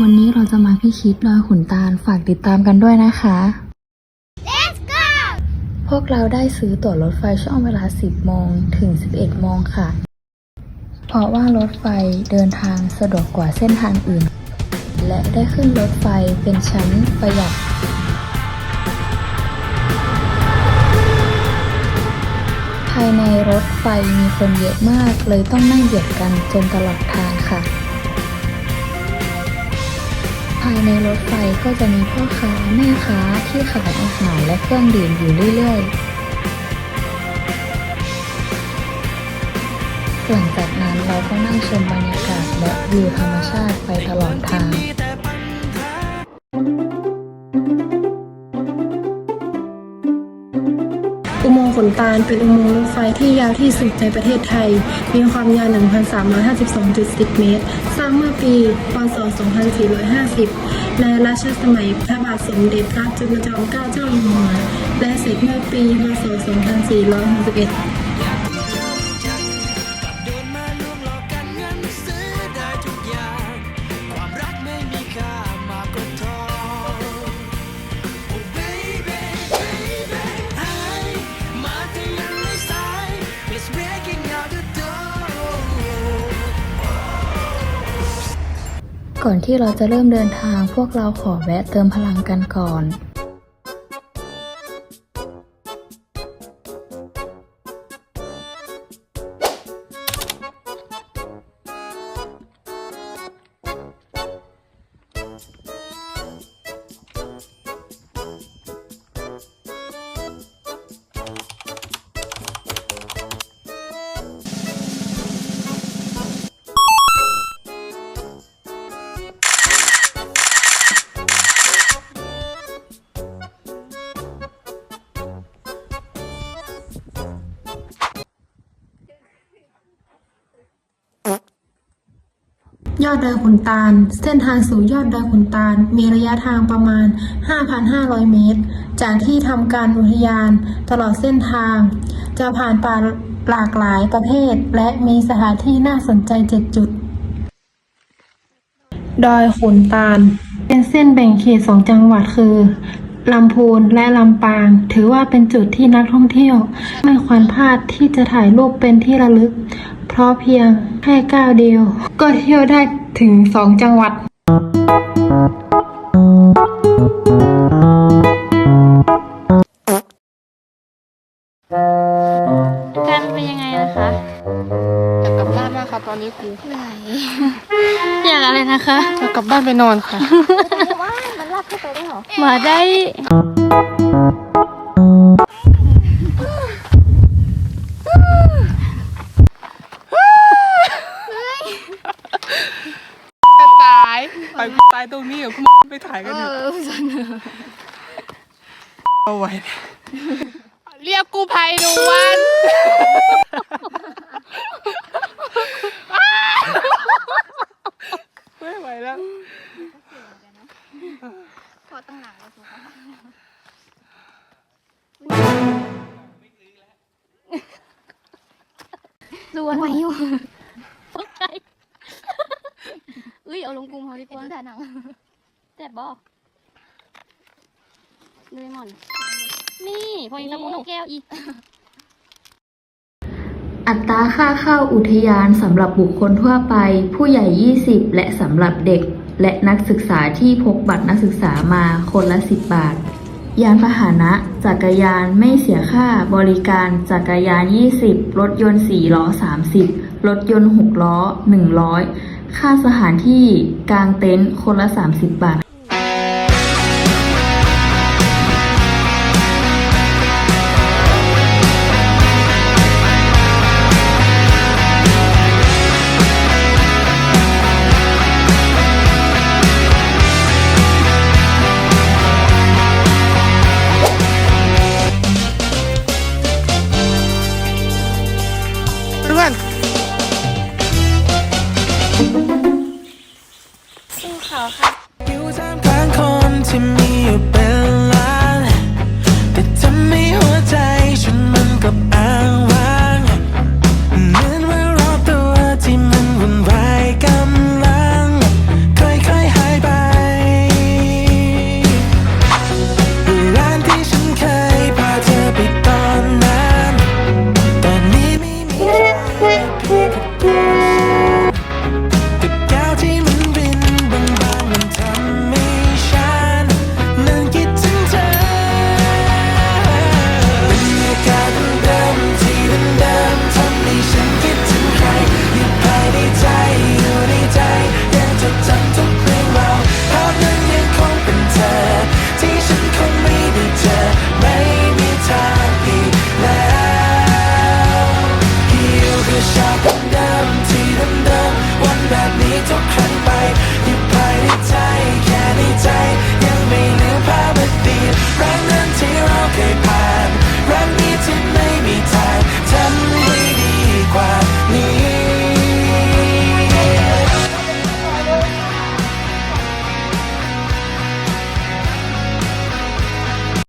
วันนี้เราจะมาพิชิตดอยขุนตาลฝากติดตามกันด้วยนะคะ Let's go พวกเราได้ซื้อตั๋วรถไฟช่วงเวลา 10 โมงถึง 11 โมงค่ะ เพราะว่ารถไฟเดินทางสะดวกกว่าเส้นทางอื่น และได้ขึ้นรถไฟเป็นชั้นประหยัดภายในรถไฟมีคนเยอะมากเลยต้องนั่งเบียดกันจนตลอดทางค่ะ ภายในรถไฟก็จะมีพ่อค้าแม่ค้าที่ขายอาหารและเครื่องดื่มอยู่เรื่อยๆ หลังจากนั้นเราก็นั่งชมบรรยากาศและวิวธรรมชาติไปตลอดทาง งค์ขนตาลเป็นอุโมงค์รถไฟที่ยาวที่สุดในประเทศไทย มีความยาว 1,352.10 เมตร สร้างเมื่อปี พศ 2450 ในรัชสมัยพระบาทสมเด็จพระจุลจอมเกล้าเจ้าอยู่หัว และเสร็จเมื่อปี พศ 2461 ก่อนที่เราจะเริ่มเดินทางพวกเราขอแวะเติมพลังกันก่อน ยอดดอยขุนตาล เส้นทางสู่ยอดดอยขุนตาล มีระยะทางประมาณ 5,500 เมตร จากที่ทำการอุทยานตลอดเส้นทาง จะผ่านป่าหลากหลายประเภท และมีสถานที่น่าสนใจ 7 จุด ดอยขุนตาล เป็นเส้นแบ่งเขตสองจังหวัดคือลำพูนและลำปาง ถือว่าเป็นจุดที่นักท่องเที่ยว ไม่ควรพลาดที่จะถ่ายรูปเป็นที่ระลึก เพราะเพียงแค่ก้าวเดียว ก็เที่ยวได้ถึงสองจังหวัด การเป็นยังไงนะคะ อยากกลับบ้านมากค่ะตอนนี้ครูเหนื่อยอยากอะไรนะคะ อยากกลับบ้านไปนอนค่ะมันลากขึ้นไปได้เหรอมาได้ ตายไปตายตรงนี้เหรอคุณไปถ่ายกันเถอะเอาไว้เนี่ยเรียกกูภัยหนูวันไม่ไหวแล้วพอตั้งหลังแล้วถูกปะดูอะไรอยู่ตกใจ เอาลงกรุงเขาดีกว่าแต่หนังเจ็บบ่ดูไอ้หมอน นี่พอยิงตะปูนกแก้วอีก อัตราค่าเข้าอุทยานสำหรับบุคคลทั่วไป ผู้ใหญ่ 20 และสำหรับเด็ก และนักศึกษาที่พกบัตรนักศึกษามาคนละ 10 บาท ยานพาหนะจักรยานไม่เสียค่าบริการจักรยาน 20 รถยนต์ 4 ล้อ 30 รถยนต์ 6 ล้อ 100 ค่าสถานที่กลางเต็นท์คนละ 30 บาท เขาค่ะ